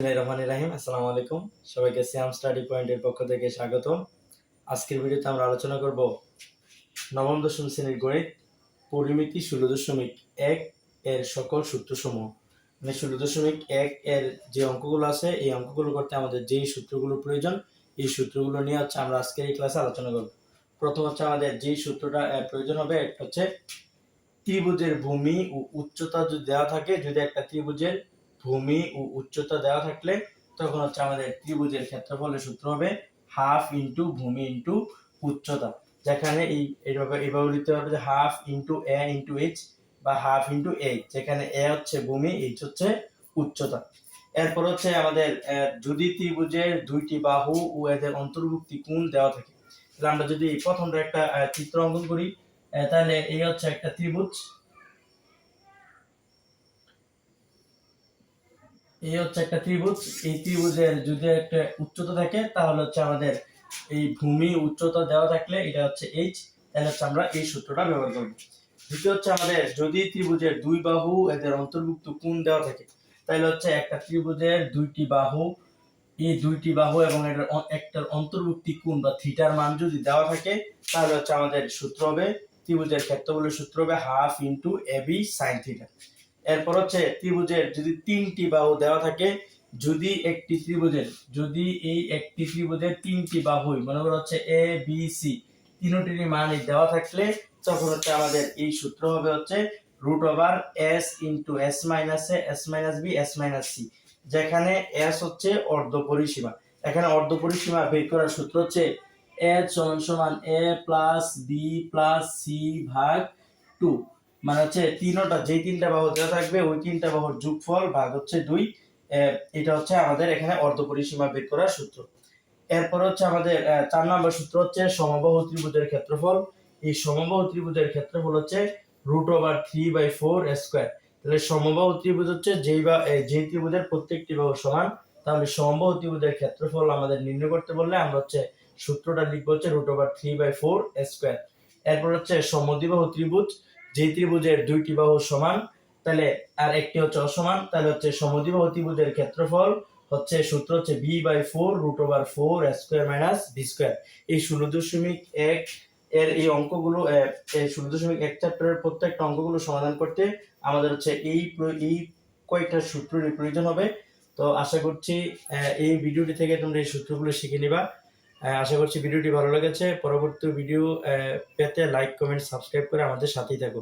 রহমান রাহিম। আসসালামু আলাইকুম। সবাইকে সিয়াম স্টাডি পয়েন্টের পক্ষ থেকে স্বাগত আজকের ভিডিওতে আমরা আলোচনা করব নবম দশম শ্রেণির গণিত, পরিমিতি ষোলো দশমিক এক এর সকল সূত্রসমূহ। মানে ষোলো দশমিক এক এর যে অঙ্কগুলো আছে, এই অঙ্কগুলো করতে আমাদের যেই সূত্রগুলো প্রয়োজন, এই সূত্রগুলো নিয়ে হচ্ছে আমরা আজকের এই ক্লাসে আলোচনা করব। প্রথম হচ্ছে আমাদের যেই সূত্রটা প্রয়োজন হবে হচ্ছে ত্রিভুজের ভূমি ও উচ্চতা যদি দেওয়া থাকে, যদি একটা ত্রিভুজের ভূমি ও উচ্চতা দেওয়া থাকলে তখন হচ্ছে আমাদের ত্রিভুজের ক্ষেত্রফলের সূত্র হবে হাফ ইন্টু ভূমি ইন্টু উচ্চতা। যেখানে এই এইভাবে এইভাবে লিখতে হবে যে half into A into H বা হাফ ইন্টু এইচ, যেখানে এ হচ্ছে ভূমি, এইচ হচ্ছে উচ্চতা। এরপর হচ্ছে আমাদের যদি ত্রিভুজের দুইটি বাহু ও এদের অন্তর্ভুক্তি কোণ দেওয়া থাকে, তাহলে আমরা যদি প্রথমটা একটা চিত্র অঙ্কন করি তাহলে এই হচ্ছে একটা ত্রিভুজ। এই হচ্ছে একটা ত্রিভুজ। এই ত্রিভুজের যদি একটা উচ্চতা থাকে, তাহলে হচ্ছে আমাদের এই ভূমি উচ্চতা দেওয়া থাকলে এটা হচ্ছে এইচ তাহলে হচ্ছে আমরা এই সূত্রটা ব্যবহার করব। দ্বিতীয় হচ্ছে আমাদের যদি ত্রিভুজের দুই বাহু এদের অন্তর্ভুক্ত কোণ দেওয়া থাকে, তাহলে হচ্ছে একটা ত্রিভুজের দুইটি বাহু, এই দুইটি বাহু এবং এটার একটার অন্তর্ভুক্তি কোণ বা থিটার মান যদি দেওয়া থাকে, তাহলে হচ্ছে আমাদের সূত্র হবে, ত্রিভুজের ক্ষেত্রফলের সূত্র হবে half into A B sine theta. এরপর হচ্ছে ত্রিভুজের যদি তিনটি বাহু দেওয়া থাকে, যদি একটি ত্রিভুজের, যদি এই একটি ত্রিভুজের তিনটি বাহুই, মনে করো হচ্ছে এ বি সি তিনটির মান দেওয়া থাকলে তখন হচ্ছে আমাদের এই সূত্র হবে হচ্ছে root over S into S minus A S minus B S minus C যেখানে এস হচ্ছে অর্ধ পরিসীমা। এখানে অর্ধ পরিসীমা বের করার সূত্র হচ্ছে এ সমান সমান A plus B plus C ভাগ টু মানে হচ্ছে তিনটা, যেই তিনটা বাহু দেওয়া থাকবে, ওই তিনটা বাহুর যোগফল ভাগ হচ্ছে দুই। এটা হচ্ছে আমাদের এখানে অর্ধ পরিসীমা বের করার সূত্র। এরপর হচ্ছে আমাদের চার নম্বর সূত্র হচ্ছে সমবাহু ত্রিভুজের ক্ষেত্রফল। এই সমবাহু ত্রিভুজের ক্ষেত্রফল হচ্ছে root over three by four square তাহলে সমবাহু ত্রিভুজ হচ্ছে যেই বা যেই ত্রিভুজের প্রত্যেকটি বাহু সমান, তাহলে সমবাহু ত্রিভুজের ক্ষেত্রফল আমাদের নির্ণয় করতে বললে আমরা হচ্ছে সূত্রটা লিখব হচ্ছে root over three by four square এরপর হচ্ছে সমদ্বিবাহু ত্রিভুজ। যে ত্রিভুজের দুইটি বাহু সমান, তাহলে আর একটি হচ্ছে অসমান, তাহলে হচ্ছে সমদ্বিবাহু ত্রিভুজের ক্ষেত্রফল হচ্ছে সূত্র হচ্ছে B by four root over four square minus B square এই ষোলো দশমিক এক এর এই অঙ্কগুলো এই ষোলো দশমিক এক চ্যাপ্টারের প্রত্যেকটা অঙ্কগুলো সমাধান করতে আমাদের হচ্ছে এই এই কয়েকটা সূত্রের প্রয়োজন হবে। তো আশা করছি এই ভিডিওটি থেকে তোমরা এই সূত্রগুলো শিখে নিবা। আশা করছি ভিডিওটি ভালো লেগেছে। পরবর্তী ভিডিও পেতে লাইক কমেন্ট সাবস্ক্রাইব করে আমাদের সাথেই থাকো